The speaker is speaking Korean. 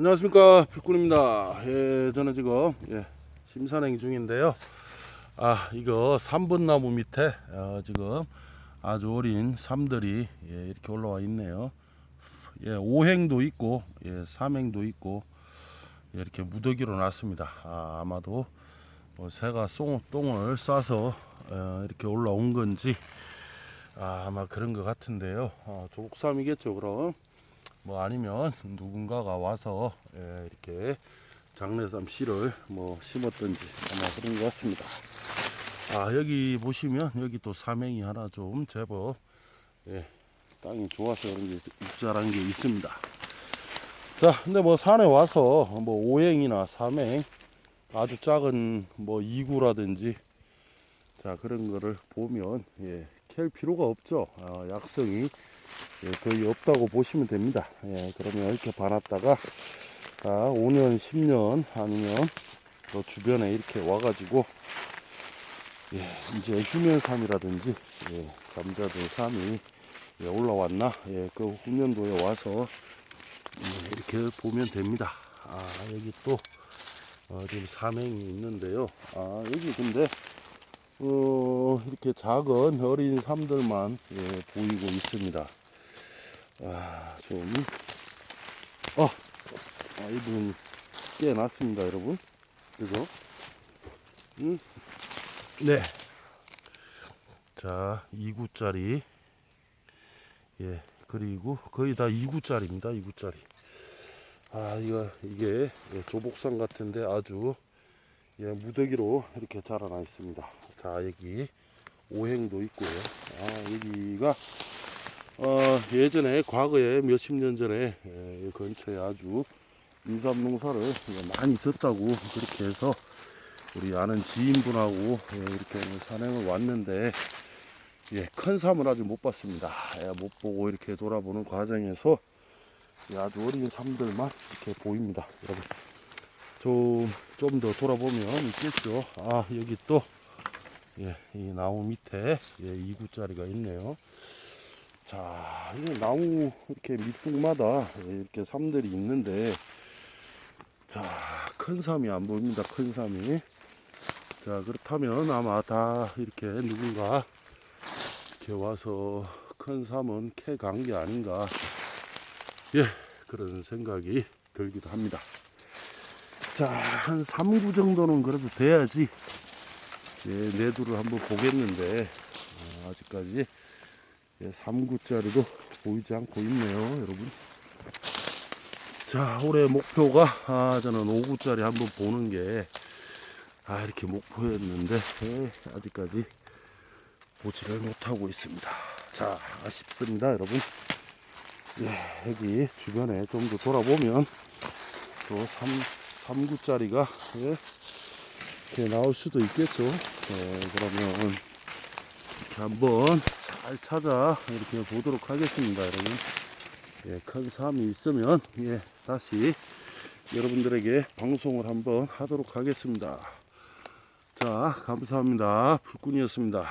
안녕하십니까 불꾼입니다. 예, 저는 지금 예, 심산행 중인데요. 아 이거 3번 나무 밑에 어, 지금 아주 어린 삼들이 예, 이렇게 올라와 있네요. 예, 5행도 있고 예, 3행도 있고 예, 이렇게 무더기로 놨습니다. 아, 아마도 뭐 새가 송, 똥을 싸서 어, 이렇게 올라온 건지 아, 아마 그런 것 같은데요. 아, 조국삼이겠죠 그럼. 뭐 아니면 누군가가 와서 예, 이렇게 장례삼 씨를 뭐 심었던지 아마 그런 것 같습니다. 아 여기 보시면 여기 또 삼행이 하나 좀 제법 예, 땅이 좋아서 그런 게 입자란 게 있습니다. 자 근데 뭐 산에 와서 뭐 오행이나 삼행 아주 작은 뭐 이구라든지 자 그런 거를 보면 예, 캘 필요가 없죠. 아, 약성이 예, 거의 없다고 보시면 됩니다. 예, 그러면 이렇게 봐놨다가 아, 5년, 10년 아니면 또 주변에 이렇게 와가지고 예, 이제 휴면삼이라든지 예, 감자들 삼이 예, 올라왔나 예, 그 후년도에 와서 예, 이렇게 보면 됩니다. 아 여기 또 어, 지금 삼행이 있는데요. 아 여기 근데 어, 이렇게 작은 어린 삼들만 예, 보이고 있습니다. 아, 좀, 어, 아, 이분 깨놨습니다, 여러분. 그죠? 음, 네. 자, 2구짜리. 예, 그리고 거의 다 2구짜리입니다, 2구짜리. 아, 이거, 이게 예, 조복상 같은데 아주 예, 무더기로 이렇게 자라나 있습니다. 자, 여기 오행도 있고요. 아, 여기가 어, 예전에 과거에 몇십 년 전에 예, 이 근처에 아주 인삼 농사를 많이 졌다고 그렇게 해서 우리 아는 지인분하고 예, 이렇게 산행을 왔는데 예, 큰 삼을 아직 못 봤습니다. 예, 못 보고 이렇게 돌아보는 과정에서 예, 아주 어린 삼들만 이렇게 보입니다. 여러분 좀 좀 더 돌아보면 있겠죠. 아 여기 또 예, 이 나무 밑에 예, 2구짜리가 있네요. 자, 이 나무 이렇게 밑둥마다 이렇게 삼들이 있는데, 자, 큰 삼이 안 보입니다. 큰 삼이. 자, 그렇다면 아마 다 이렇게 누군가 이렇게 와서 큰 삼은 캐 간 게 아닌가. 예, 그런 생각이 들기도 합니다. 자, 한 3구 정도는 그래도 돼야지. 예, 내두를 한번 보겠는데, 어, 아직까지 예, 3구짜리도 보이지 않고 있네요, 여러분. 자, 올해 목표가, 아, 저는 5구짜리 한번 보는 게, 아, 이렇게 목표였는데, 예, 아직까지 보지를 못하고 있습니다. 자, 아쉽습니다, 여러분. 예, 여기 주변에 좀 더 돌아보면, 또 3, 3구짜리가, 예, 이렇게 나올 수도 있겠죠. 예, 그러면, 이렇게 한번 잘 찾아 이렇게 보도록 하겠습니다, 여러분. 예, 큰 삶이 있으면 예, 다시 여러분들에게 방송을 한번 하도록 하겠습니다. 자, 감사합니다. 불꾼이었습니다.